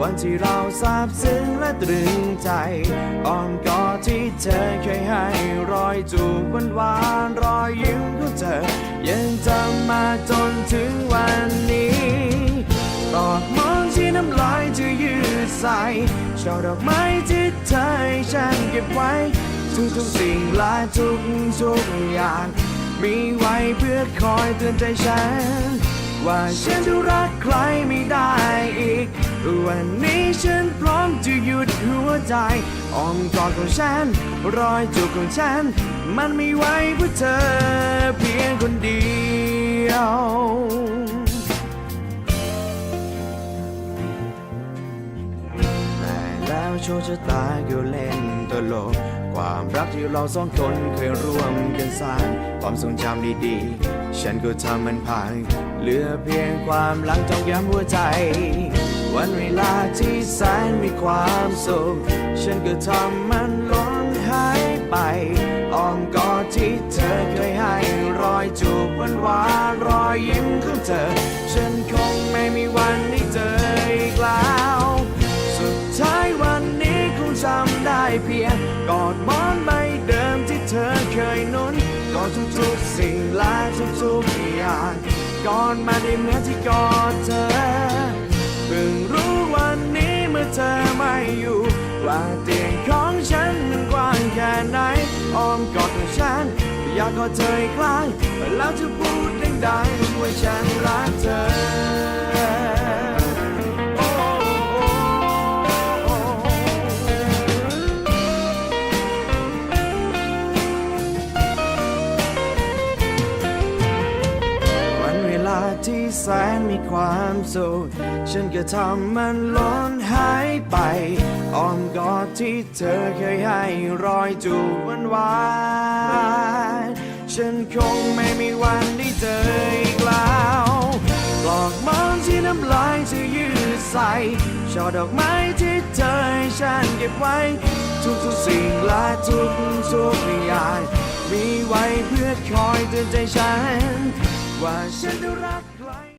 วันที่เราซาบซึ้งและตรึงใจอ้อมกอดที่เธอเคยให้รอยจูบหวานหวานๆรอยยิ้มของเธอ ยังจำมาจนถึงวันนี้ตอกมอนที่น้ำลายจะยืดใส่ช่อดอกไม้ที่เธอให้ฉันเก็บไว้ ทุกทุกๆสิ่งและทุกทุกอย่าง มีไว้เพื่อคอยเตือนใจฉัน ว่าฉันจะรักใครไม่ได้ วันนี้ฉันพร้อมจะหยุดหัวใจอ้อมกอดของฉัน รอยจูบของฉัน มันไม่ไหวเพื่อเธอเพียงคนเดียวแต่แล้วโชคชะตาก็เล่นตลก ความรักที่เราสองคนเคยร่วมกันสร้าง ความทรงจำดีๆ ฉันก็ทำมันพังเหลือเพียงความหลังจองย้ำหัวใจ วันเวลาที่แสนมีความสุขฉันก็ทำมันล้นหายไปอ้อมกอดที่เธอเคยให้รอยจูบวานวารอยยิ้มของเธอ ฉันคงไม่มีวันได้เจออีกแล้ว สุดท้ายวันนี้คงจำได้เพียงกอดมอนใบเดิมที่เธอเคยนุนกอดทุกๆสิ่งและทุกๆอย่างกอดมาได้เหมือนที่กอดเธอ ว่าเตียงของฉันมันกว้างแค่ไหนอ้อมกอดของฉัน อยากกอดเธออีกครั้งแล้วจะพูด แสนมีความสุข ฉันก็ทำมันล้นหายไปอ้อมกอดที่เธอเคยให้รอยจูบวานวานฉันคงไม่มีวันได้เจออีกแล้วปลอกมอนที่น้ำลายจะยืดใส่ช่อดอกไม้ที่เธอให้ฉันเก็บไว้ ทุกๆสิ่งและทุกๆอย่างมีไว้เพื่อคอยเตือนใจฉัน ว่าฉันรัก